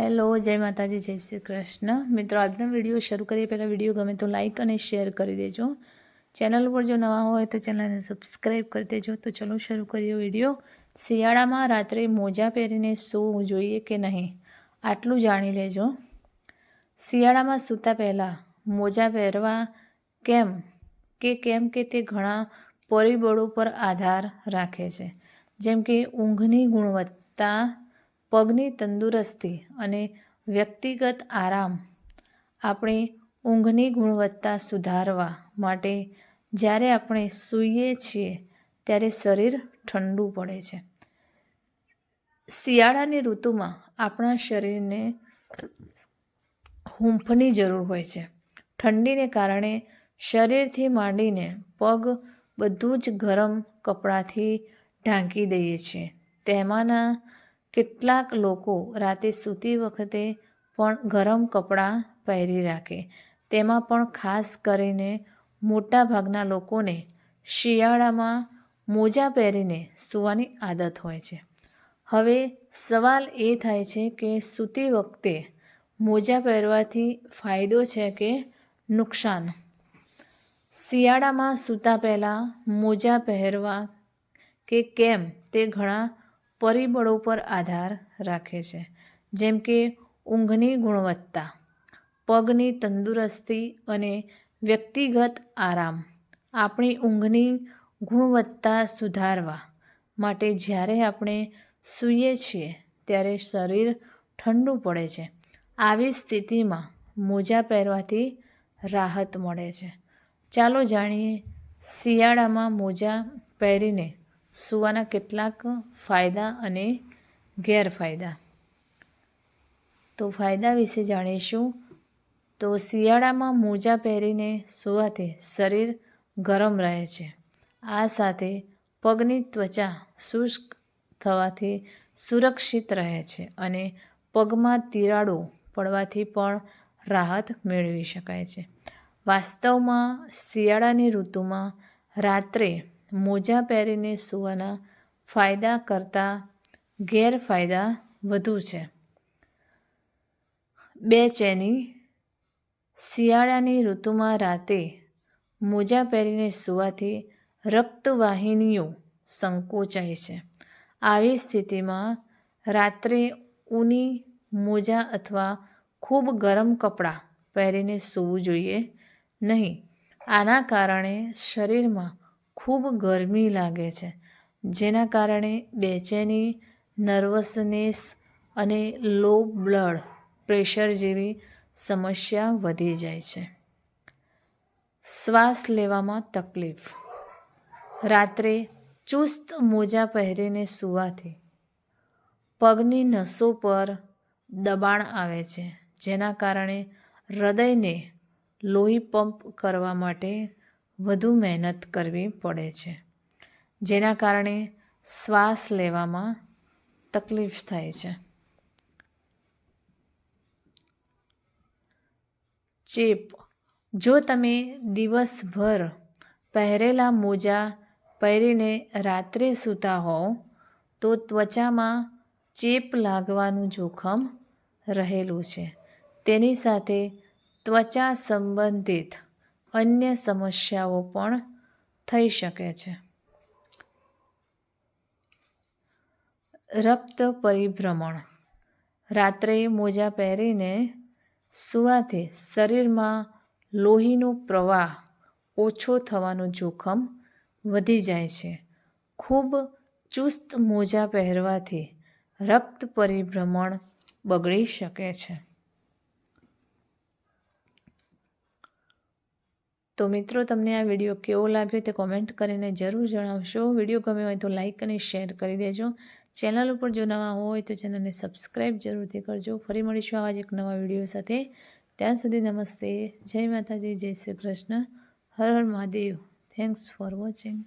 Hello, જય માતાજી, જય શ્રી કૃષ્ણ. મિત્રો, આજનો વીડિયો શરૂ કરીએ. પહેલાં વીડિયો ગમે તો લાઇક અને શેર કરી દેજો. ચેનલ ઉપર જો નવા હોય તો ચેનલને સબસ્ક્રાઈબ કરી દેજો. તો ચલો શરૂ કરીએ વીડિયો. શિયાળામાં રાત્રે મોજા પહેરીને સૂવું જોઈએ કે નહીં? આટલું જાણી લેજો. શિયાળામાં સૂતા પહેલાં મોજા પહેરવા કેમ? કે કેમ કે તે ઘણા પરિબળો પર આધાર રાખે છે. જેમ કે ઊંઘની ગુણવત્તા પગની તંદુરસ્તી અને વ્યક્તિગત આરામ આપણી ઊંઘની ગુણવત્તા સુધારવા માટે જ્યારે આપણે સૂઈએ છીએ, ત્યારે શરીર ઠંડુ પડે છે. શિયાળાની ઋતુમાં આપણા શરીરને હૂંફની જરૂર હોય છે. ઠંડીને કારણે શરીરથી માંડીને પગ બધું જ ગરમ કપડાથી ઢાંકી દઈએ છીએ. તેમાંના કેટલાક લોકો રાતે સૂતી વખતે પણ ગરમ કપડાં પહેરી રાખે. તેમાં પણ ખાસ કરીને મોટા ભાગના લોકોને શિયાળામાં મોજા પહેરીને સૂવાની આદત હોય છે. હવે સવાલ એ થાય છે કે સૂતી વખતે મોજા પહેરવાથી ફાયદો છે કે નુકસાન? શિયાળામાં સૂતા પહેલાં મોજા પહેરવા કે કેમ તે ઘણા પરિબળો પર આધાર રાખે છે. જેમ કે ઊંઘની ગુણવત્તા, પગની તંદુરસ્તી અને વ્યક્તિગત આરામ. આપણી ઊંઘની ગુણવત્તા સુધારવા માટે જ્યારે આપણે સૂઈએ છીએ, ત્યારે શરીર ઠંડુ પડે છે. આવી સ્થિતિમાં મોજા પહેરવાથી રાહત મળે છે. ચાલો જાણીએ શિયાળામાં મોજા પહેરીને સૂવાના કેટલાક ફાયદા અને ગેરફાયદા. તો ફાયદા વિશે જાણીશું. તો શિયાળામાં મોજા પહેરીને સૂવાથી શરીર ગરમ રહે છે. આ સાથે પગની ત્વચા શુષ્ક થવાથી સુરક્ષિત રહે છે અને પગમાં તિરાડો પડવાથી પણ રાહત મેળવી શકાય છે. વાસ્તવમાં શિયાળાની ઋતુમાં રાત્રે મોજા પહેરીને સૂવાના ફાયદા કરતાં ગેરફાયદા વધુ છે. બેચેની શિયાળાની ઋતુમાં રાતે મોજા પહેરીને સૂવાથી રક્તવાહિનીઓ સંકોચાય છે. આવી સ્થિતિમાં રાત્રે ઊની મોજા અથવા ખૂબ ગરમ કપડાં પહેરીને સૂવું જોઈએ નહીં. આના કારણે શરીરમાં ખૂબ ગરમી લાગે છે, જેના કારણે બેચેની નર્વસનેસ અને લો બ્લડ પ્રેશર જેવી સમસ્યા વધી જાય છે. શ્વાસ લેવામાં તકલીફ. રાત્રે ચુસ્ત મોજા પહેરીને સૂવાથી પગની નસો પર દબાણ આવે છે, જેના કારણે હૃદયને લોહી પંપ કરવા માટે વધુ મહેનત કરવી પડે છે, જેના કારણે શ્વાસ લેવામાં તકલીફ થાય છે. ચેપ. જો તમે દિવસભર પહેરેલા મોજા પહેરીને રાત્રે સૂતા હોવ, તો ત્વચામાં ચેપ લાગવાનું જોખમ રહેલું છે. તેની સાથે ત્વચા સંબંધિત અન્ય સમસ્યાઓ પણ થઈ શકે છે. રક્ત પરિભ્રમણ. રાત્રે મોજા પહેરીને સૂવાથી શરીરમાં લોહીનો પ્રવાહ ઓછો થવાનું જોખમ વધી જાય છે. ખૂબ ચુસ્ત મોજા પહેરવાથી રક્ત પરિભ્રમણ બગડી શકે છે. તો મિત્રો, તમને આ વીડિયો કેવો લાગ્યો તે કોમેન્ટ કરીને જરૂર જણાવશો. વીડિયો ગમે હોય તો લાઇક અને શેર કરી દેજો. ચેનલ ઉપર જો નવા હોય તો ચેનલને સબસ્ક્રાઈબ જરૂરથી કરજો. ફરી મળીશું આવા જ એક નવા વીડિયો સાથે. ત્યાં સુધી નમસ્તે. જય માતાજી, જય શ્રી કૃષ્ણ. હર હર મહાદેવ. Thanks for watching